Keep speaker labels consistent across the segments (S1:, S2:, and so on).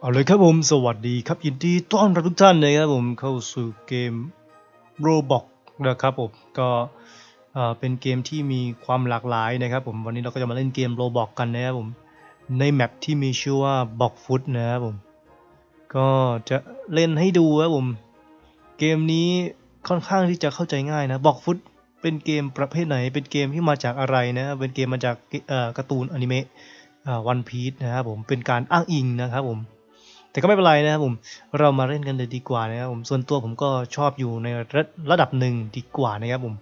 S1: เอาเลยครับผม สวัสดีครับยินดีต้อนรับทุกท่านนะครับผมเข้าสู่เกม Roblox นะครับผมก็เอ่อเป็นเกมที่มีความหลากหลายนะครับผมวันนี้เราก็จะมาเล่นเกม Roblox กันนะครับผมในแมปที่มีชื่อว่า Block Foot นะครับผมก็จะเล่นให้ดูครับผมเกมนี้ค่อนข้างที่จะเข้าใจง่ายนะ Block Foot เป็นเกมประเภทไหน เป็นเกมที่มาจากอะไรนะเป็นเกมมาจากอ่อการ์ตูนอนิเมะวันพีซนะครับผมเป็นการอ้างอิงนะครับผม แต่ก็ไม่เป็นไรนะครับผมเรามาเล่นกันเลยดีกว่านะครับผมส่วนตัวผมก็ชอบอยู่ในระระดับหนึ่งดีกว่านะครับผม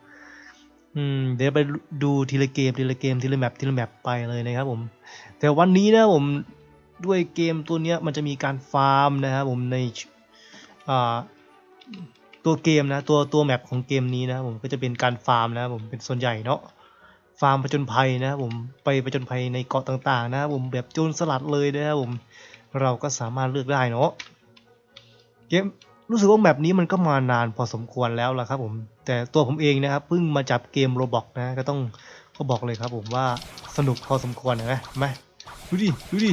S1: อืมเดี๋ยวไปดูทีละเกมทีละเกมทีละแมปทีละแมปไปเลยนะครับผมแต่วันนี้นะผมด้วยเกมตัวเนี้ยมันจะมีการฟาร์มนะครับผมในอ่าตัวเกมนะตัวตัวแมปของเกมนี้นะผมก็จะเป็นการฟาร์มนะครับผมเป็นส่วนใหญ่เนาะฟาร์มผจญภัยนะครับผมไปผจญภัยในเกาะต่างๆ นะครับผมแบบโจรสลัดเลยนะครับผม เราก็สามารถเลือกได้เนาะเกมรู้สึกว่าแบบนี้มันก็มานานพอสมควรแล้วล่ะครับผม แต่ตัวผมเองนะครับเพิ่งมาจับเกมโรบอกนะก็ต้องก็บอกเลยครับผมว่าสนุกพอสมควรนไหมไหมดูดิดูดิ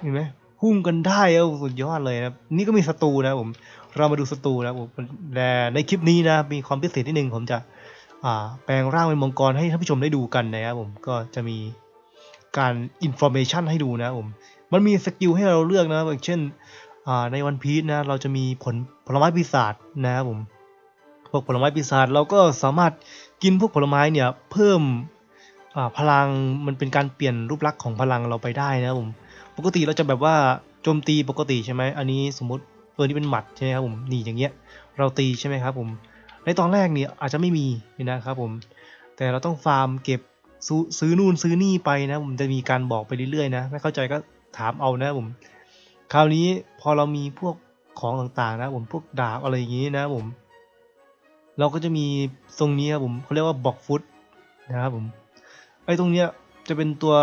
S1: เห็นไหมพุ่งกันได้เออสุดยอดเลยนะนี่ก็มีศัตรูนะผมเรามาดูศัตรูนะผมแต่ในคลิปนี้นะมีความพิเศษนิดนึงผมจะแปลงร่างเป็นมังกรให้ท่านผู้ชมได้ดูกันนะครับผมก็จะมี การอินโฟเมชันให้ดูนะครับผม มันมีสกิลให้เราเลือกนะครับอย่างเช่นในวันพี e นะเราจะมีผลผลไม้ปีศาจนะครับผมพวกผลไม้ปีศาจเราก็สามารถกินพวกผลไม้เนี่ยเพิ่มพลังมันเป็นการเปลี่ยนรูปลักษณ์ของพลังเราไปได้นะครับผม ปกติเราจะแบบว่าโจมตีปกติใช่ไหมอันนี้สมมติตัวนี้เป็นหมัดใช่ไหมครับผมนี่อย่างเงี้ยเราตีใช่ไหมครับผม ในตอนแรกเนี่ยอาจจะไม่มีนะครับผม แต่เราต้องฟาร์มเก็บ ซื้อนู่นซื้อนี่ไปนะ ผมจะมีการบอกไปเรื่อยๆนะไม่เข้าใจก็ถามเอานะผมคราวนี้พอเรามีพวกของต่างๆนะ ผมพวกดาบอะไรอย่างนี้นะผม เราก็จะมีตรงนี้ครับผมเขาเรียกว่าบอกฟุตนะครับผมไอ้ตรงเนี้ยจะเป็นตัว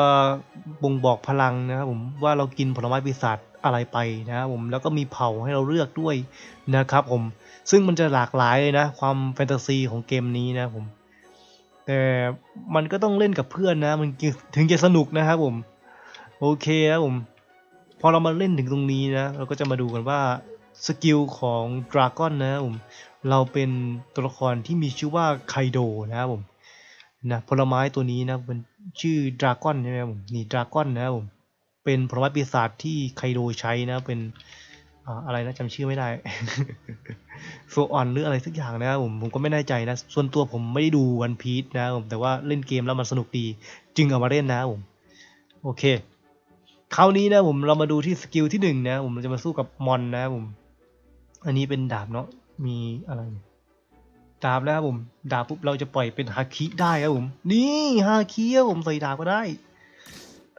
S1: บ่งบอกพลังนะครับผมว่าเรากินผลไม้ปีศาจอะไรไปนะครับผมแล้วก็มีเผ่าให้เราเลือกด้วยนะครับผมซึ่งมันจะหลากหลายเลยนะ ความแฟนตาซีของเกมนี้นะครับผม แต่มันก็ต้องเล่นกับเพื่อนนะ มันถึงจะสนุกนะครับผม โอเคครับผม พอเรามาเล่นถึงตรงนี้นะ เราก็จะมาดูกันว่าสกิลของดราก้อนนะครับผม เราเป็นตัวละครที่มีชื่อว่าไคโดนะครับผมนะผลไม้ตัวนี้นะเป็นชื่อดราก้อนใช่ไหมครับผมนี่ดราก้อนนะครับผมเป็นผลไม้ปีศาจที่ไคโดใช้นะเป็น อะไรนะจำชื่อไม่ได้โซออนหรืออะไรสักอย่างนะครับผมผมก็ไม่แน่ใจนะ ส่วนตัวผมไม่ได้ดูวันพี e นะผมแต่ว่าเล่นเกมแล้วมันสนุกดี จึงเอามาเล่นนะผม โอเคคราวนี้นะผมเรามาดูที่สกิลที่หนึ่งนะผมเราจะมาสู้กับมอนนะผม อันนี้เป็นดาบเนาะมีอะไรดาบนะครับผม ดาบปุ๊บเราจะปล่อยเป็นฮาคิได้ครับผม นี่ฮาคิครับผมใส่ดาบก็ได้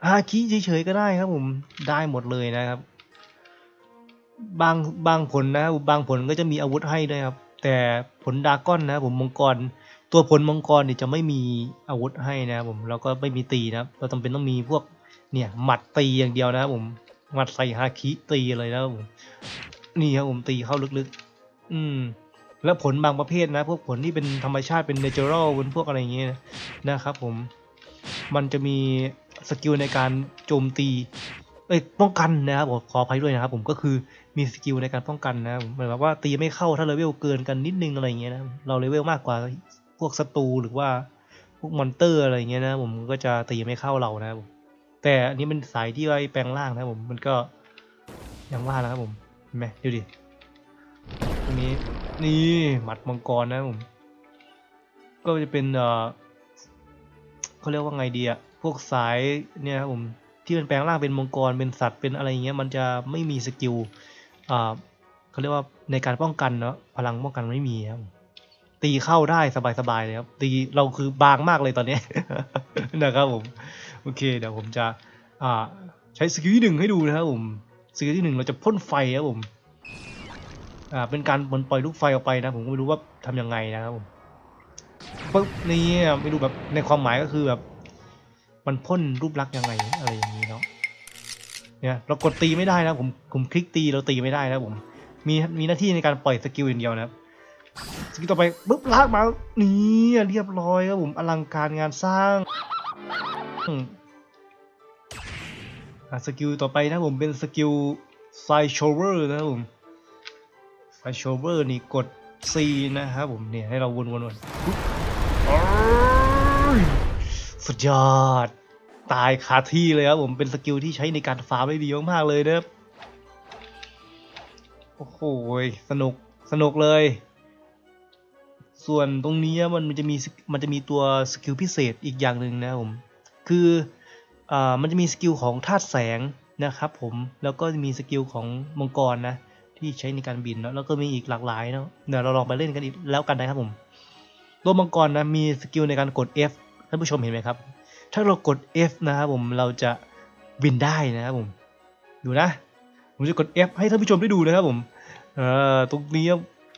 S1: ฮาคิเฉยๆก็ได้ครับผมได้หมดเลยนะครับ บางบางผลนะ บางผลก็จะมีอาวุธให้ด้วยครับ แต่ผลดาก้อนนะผมมังกร ตัวผลมังกรเนี่ยจะไม่มีอาวุธให้นะครับผมแล้วก็ไม่มีตีนะครับเราจำเป็นต้องมีพวกเนี่ยหมัดตีอย่างเดียวนะครับผมหมัดใส่ฮาคิตีเลยนะผมนี่ครับผมตีเข้าลึกๆ อืม แล้วผลบางประเภทนะ พวกผลที่เป็นธรรมชาติเป็นเนเจอรัลเป็นพวกอะไรอย่างเงี้ยนะครับผมมันจะมีสกิลในการโจมตีเอ้ยป้องกันนะครับผมขออภัยด้วยนะครับผมก็คือ มีสกิลในการป้องกันนะครับเหมือนแบบว่าตีไม่เข้าถ้าเลเวลเกินกันนิดนึงอะไรอย่างเงี้ยนะเราเลเวลมากกว่าพวกศัตรูหรือว่าพวกมอนเตอร์อะไรอย่างเงี้ยนะผมก็จะตีไม่เข้าเรานะครับผมแต่อันนี้เป็นสายที่ไว้แปลงร่างนะผมมันก็อย่างว่านะครับผมเห็นไหมดูดิตรงนี้นี่หมัดมังกรนะผมก็จะเป็นเอ่อเขาเรียกว่าไงดีอะพวกสายเนี่ยนะครับผมที่มันแปลงร่างเป็นมังกรเป็นสัตว์เป็นอะไรอย่างเงี้ยมันจะไม่มีสกิล เขาเรียกว่าในการป้องกันเนาะพลังป้องกันไม่มีครับตีเข้าได้สบายๆเลยครับ ตีเราคือบางมากเลยตอนนี้นะครับผม โอเค เดี๋ยวผมจะอ่าใช้สกิลที่หนึ่งให้ดูนะครับผมสกิลที่หนึ่งเราจะพ่นไฟครับผมอ่าเป็นการปล่อยลูกไฟออกไปนะผมก็ไม่รู้ว่าทำยังไงนะครับผมปึ๊บนี่ไม่รู้แบบในความหมายก็คือแบบ มันพ่นรูปลักษณ์ยังไงอะไรอย่างนี้เนาะ เนี่ยเรากดตีไม่ได้นะผมผมคลิกตีเราตีไม่ได้นะผมมีมีหน้าที่ในการปล่อยสกิลอย่างเดียวนะครับสกิลต่อไปปุ๊บลากมานี่เรียบร้อยครับผมอลังการงานสร้างสกิลต่อไปนะผมเป็นสกิลไซโชเวอร์นะครับผมไซโชเวอร์นี่กด C นะครับผมเนี่ยให้เราวนๆวนปุ๊บสุดยอด ตายคาที่เลยครับผมเป็นสกิลที่ใช้ในการฟาร์มได้ดีมากๆเลยนะครับโอ้โหสนุกสนุกเลย ส่วนตรงนี้มันมันจะมีมันจะมีตัวสกิลพิเศษอีกอย่างหนึ่งนะผมคืออ่ามันจะมีสกิลของธาตุแสงนะครับผมแล้วก็มีสกิลของมังกรนะที่ใช้ในการบินเนอะแล้วก็มีอีกหลากหลายเนาะเดี๋ยวเราลองไปเล่นกันอีกแล้วกันนะครับผมตัวมังกรนะมีสกิลในการกด F ท่านผู้ชมเห็นไหมครับ ถ้าเรากด F นะครับผมเราจะบินได้นะครับผม ดูนะ ผมจะกด F ให้ท่านผู้ชมได้ดูนะครับผมเออตรงนี้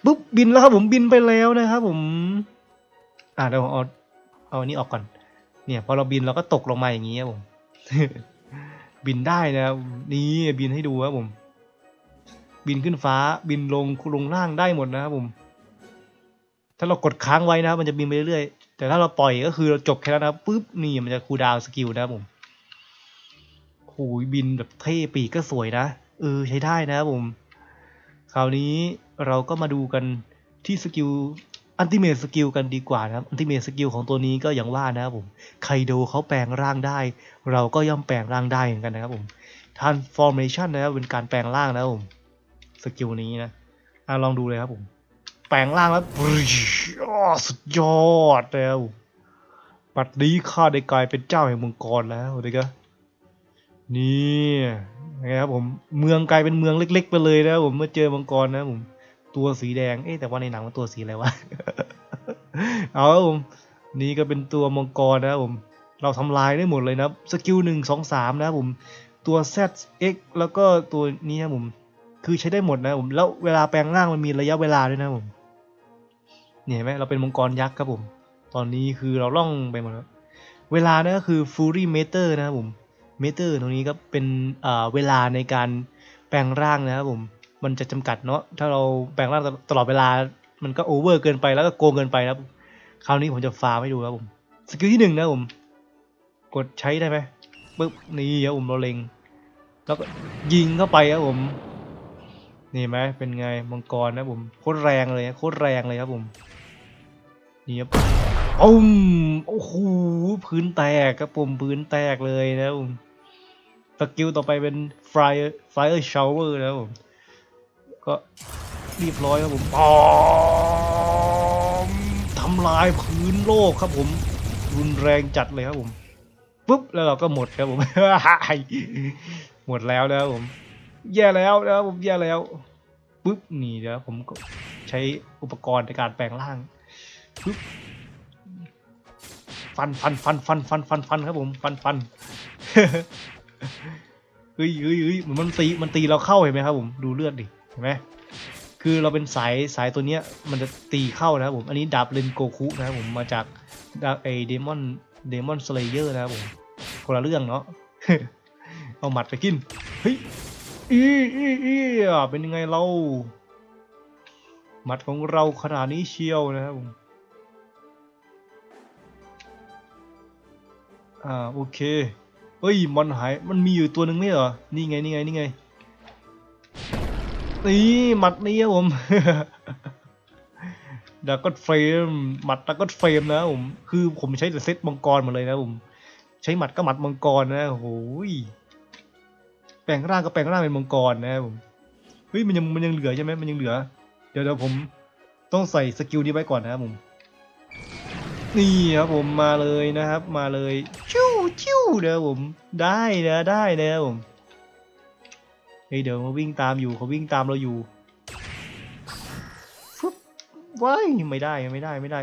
S1: ปุ๊บบินแล้วครับผมบินไปแล้วนะครับผม อ่าเดี๋ยวเอาเอาอันนี้ออกก่อน เนี่ยพอเราบินเราก็ตกลงมาอย่างนี้ครับผม บินได้นะครับนี่บินให้ดูครับผม บินขึ้นฟ้าบินลงลงล่างได้หมดนะครับผม ถ้าเรากดค้างไว้นะครับมันจะบินไปเรื่อยๆ แต่ถ้าเราปล่อยก็คือเราจบแค่นั้นนะปุ๊บนี่มันจะคูดาวสกิลนะผมโอ้ยบินแบบเท่ปีกก็สวยนะเออใช้ได้นะครับผมคราวนี้เราก็มาดูกันที่สกิลอันติเม e สกิลกันดีกว่านะครับอันติเม e สกิลของตัวนี้ก็อย่างว่านะครับผมไคโดเขาแปลงร่างได้ เราก็ย่อมแปลงร่างได้เหมือนกันนะครับผม transformation นะครับเป็นการแปลงร่างนะครับผมสกิลนี้นะอะลองดูเลยครับผม ปลงร่างแล้วสุดยอดแล้วปัดนี้ข้าได้กลายเป็นเจ้าแห่งมังกรแล้วเด็กะนี่ไงครับผมเมืองกลายเป็นเมืองเล็ก ๆ ไปเลยนะผมเมื่อเจอมังกรนะผมตัวสีแดงเอ๊ะแต่ว่าในหนังมันตัวสีอะไรวะเอาผม นี่ก็เป็นตัวมังกรนะผม เราทำลายได้หมดเลยนะสกิลหนึ่งสองสามนะครับผม ตัว ZX แล้วก็ตัวนี้นะผม คือใช้ได้หมดนะผม แล้วเวลาแปลงร่างมันมีระยะเวลาด้วยนะผม เนี่ยเห็นไหมเราเป็นมังกรยักษ์ครับผม ตอนนี้คือเราล่องไปหมดแล้ว เวลาเนี่ยก็คือ Fury Meter นะครับผม Meter ตรงนี้ก็เป็นเวลาในการแปลงร่างนะครับผม มันจะจำกัดเนาะ ถ้าเราแปลงร่างตลอดเวลา มันก็โอเวอร์เกินไปแล้วก็โกงเกินไปนะครับ คราวนี้ผมจะฟาร์มให้ดูครับผม สกิลที่หนึ่งนะผม กดใช้ได้ไหมปึ๊บนี่ครับผมเราเล็ง แล้วก็ยิงเข้าไปครับผม นี่ไหมเป็นไงมังกรนะผมโคตรแรงเลยโคตรแรงเลยครับผม นี่ครับปุ้มโอ้โหพื้นแตกครับผมพื้นแตกเลยนะผมสกิลต่อไปเป็น fire fire shower นะครับผมก็เรียบร้อยครับผมปอมทำลายพื้นโลกครับผม รุนแรงจัดเลยครับผมปุ๊บแล้วเราก็หมดครับผมหมดแล้วนะครับผม แย่แล้วนะครับผมแย่แล้วปุ๊บนี่เดี๋ยวผมก็ใช้อุปกรณ์ในการแปลงร่าง ฟันฟันฟันฟันฟันฟันฟันครับผม ฟันฟันเฮ้ยเฮ้ยเฮ้ยเหมือนมันตีมันตีเราเข้าเห็นไหมครับผมดูเลือดดิเห็นไหมคือเราเป็นสายสายตัวเนี้ย มันจะตีเข้านะครับผมอันนี้ดาบเลนโกคุนะครับผมมาจากดาบไอเดมอนเดมอนสเลเยอร์นะครับผมคนละเรื่องเนาะเอาหมัดไปกินเฮ้ยอีอีอีอะเป็นยังไงเราหมัดของเราขนาดนี้เชียวนะครับผม อ่าโอเคเฮ้ยมันหาย มันมีอยู่ตัวหนึ่งไม่เหรอ นี่ไง นี่ไง นี่ไง นี่หมัดนี้ครับผมดากอนเฟรมหมัดดากอนเฟรมนะผม คือผมใช้แต่เซตมังกรมาเลยนะผม ใช้หมัดก็หมัดมังกรนะโอ้ย แปลงร่างก็แปลงร่างเป็นมังกรนะผม เฮ้ยมันยังมันยังเหลือใช่ไหมมันยังเหลือ เดี๋ยวเดี๋ยวผมต้องใส่สกิลนี้ไว้ก่อนนะครับผม นี่ครับผมมาเลยนะครับ มาเลยชิวชิวเดี๋ยวผมได้นะได้นะครับผมเฮ้ยเดี๋ยวมาวิ่งตามอยู่เขาวิ่งตามเราอยู่ฟึบว้ายไม่ได้ไม่ได้ไม่ได้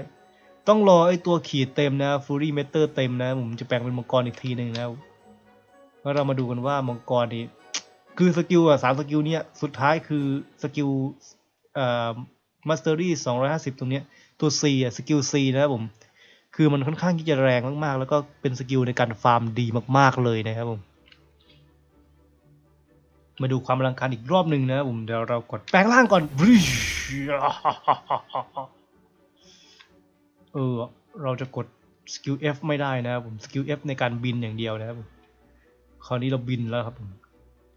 S1: ต้องรอไอตัวขีดเต็มนะฟูรี่เมเตอร์เต็มนะ ผมจะแปลงเป็นมังกรอีกทีหนึ่งแล้วแล้วเรามาดูกันว่ามังกรนี่คือสกิลอะสามสกิลเนี้ยสุดท้ายคือสกิลเอ่อมาสเตอรี่สองร้อยห้าสิบตรงเนี้ยตัว C อะสกิล C นะครับผม คือมันค่อนข้างที่จะแรงมากๆ แล้วก็เป็นสกิลในการฟาร์มดีมากๆเลยนะครับผม มาดูความอลังการอีกรอบหนึ่งนะผมเดี๋ยวเรากดแปลงร่างก่อนเออเราจะกดสกิล F ไม่ได้นะครับผมสกิล F ในการบินอย่างเดียวนะครับผมคราวนี้เราบินแล้วครับผม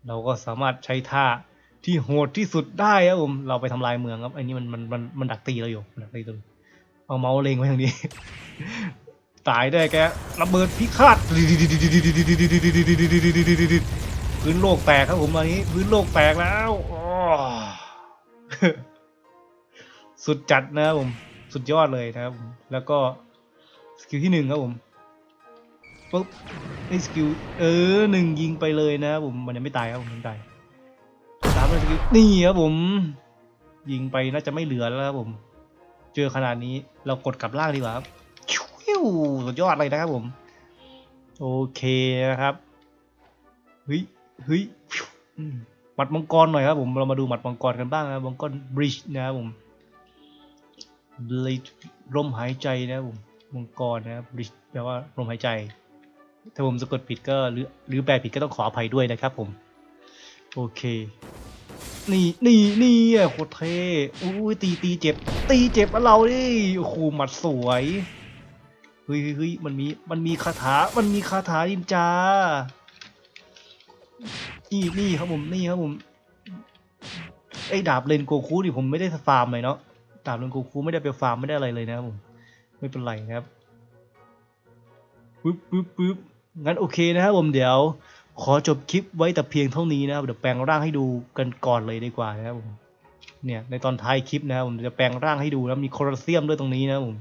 S1: เราก็สามารถใช้ท่าที่โหดที่สุดได้ครับผมเราไปทำลายเมืองครับไอ้นี่มันมันมันมันดักตีเราอยู่ดักตีเราอยู่ เอาเมาส์เล็งไว้ทางนี้ ตายได้แกระเบิดพิฆาตพื้นโลกแตกครับผมตอนนี้ พื้นโลกแตกแล้วสุดจัดนะครับผมสุดยอดเลยนะครับแล้วก็สกิลที่หนึ่งครับผมปุ๊บนี่สกิลเออหนึ่งยิงไปเลยนะครับผมมันยังไม่ตายครับผมมันไม่ตายตามด้วยสกิลนี่ครับผม ยิงไปน่าจะไม่เหลือแล้วครับผม เจอขนาดนี้เรากดกลับล่างดีกว่าครับิวสุดยอดเลยนะครับผม โอเคนะครับเฮ้ยเฮ้ยหมัดมังกรหน่อยครับผม เรามาดูหมัดมังกรกันบ้างนะมังกรบริดจ์นะครับผม Blade ลมหายใจนะครับผมมังกรนะครับแปลว่าลมหายใจ ถ้าผมสะกดผิดก็หรือหรือแปลผิดก็ต้องขออภัยด้วยนะครับผม โอเค นี่นี่นี่อะโคตรเท่อุ้ยตีตีเจ็บ ตีเจ็บเราดิโอ้โหหมัดสวยเฮ้ยเฮ้ยเฮ้ยมันมีมันมีคาถา มันมีคาถานินจา นี่นี่ครับผมนี่ครับผมไอ้ดาบเลนโกคูดิผมไม่ได้ฟาร์มเลยเนาะดาบเลนโกคูไม่ได้ไปฟาร์มไม่ได้อะไรเลยนะครับผมไม่เป็นไรนะครับปึ๊บปึ๊บปึ๊บงั้นโอเคนะครับผมเดี๋ยว ขอจบคลิปไว้แต่เพียงเท่านี้นะครับเดี๋ยวแปลงร่างให้ดูกันก่อนเลยดีกว่านะครับผมเนี่ยในตอนท้ายคลิปนะครับผมจะแปลงร่างให้ดูแล้วมีโคลอเซียมด้วยตรงนี้นะครับผม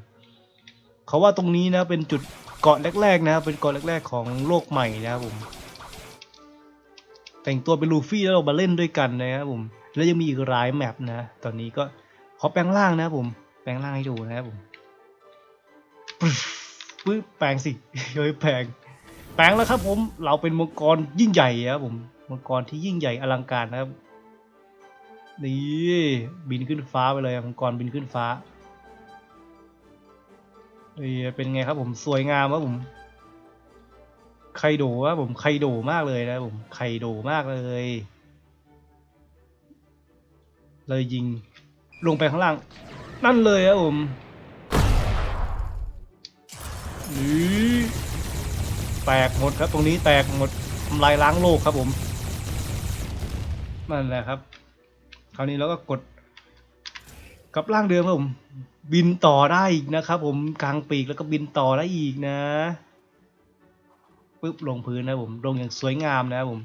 S1: เขาว่าตรงนี้นะเป็นจุดเกาะแรกๆนะครับเป็นเกาะแรก ๆ ของโลกใหม่นะครับผม แต่งตัวเป็นลูฟี่แล้วเรามาเล่นด้วยกันนะครับผม แล้วยังมีอีกหลายแมปนะ ตอนนี้ก็ขอแปลงร่างนะครับผม แปลงร่างให้ดูนะครับผมปึ๊บปึ๊บแปลงสิเฮ้ยแปลง แปลงแล้วครับผมเราเป็นมังกรยิ่งใหญ่ครับผมมังกรที่ยิ่งใหญ่อลังการนะครับนี่บินขึ้นฟ้าไปเลยมังกรบินขึ้นฟ้านี่เป็นไงครับผมสวยงามครับผมไคโดครับผมไคโดมากเลยนะผมไคโดมากเลยเลยยิงลงไปข้างล่าง นั่นเลยครับผมนี่ แตกหมดครับ ตรงนี้แตกหมดทำลายล้างโลกครับผมนั่นแหละครับ คราวนี้เราก็กดกับร่างเดิมครับผม บินต่อได้อีกนะครับ ผมกลางปีกแล้วก็บินต่อได้อีกนะปึ๊บลงพื้นนะครับผมลงอย่างสวยงามนะครับผม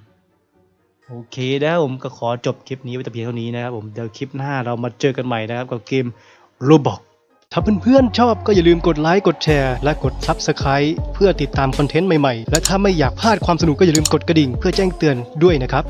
S1: โอเคนะครับผมก็ขอจบคลิปนี้ไว้แต่เพียงเท่านี้นะครับผมเดี๋ยวคลิปหน้าเรามาเจอกันใหม่นะครับกับเกม Roblox ถ้าเพื่อนๆชอบก็อย่าลืมกดไลค์กดแชร์และกด Subscribe เพื่อติดตามคอนเทนต์ใหม่ๆ และถ้าไม่อยากพลาดความสนุกก็อย่าลืมกดกระดิ่งเพื่อแจ้งเตือนด้วยนะครับ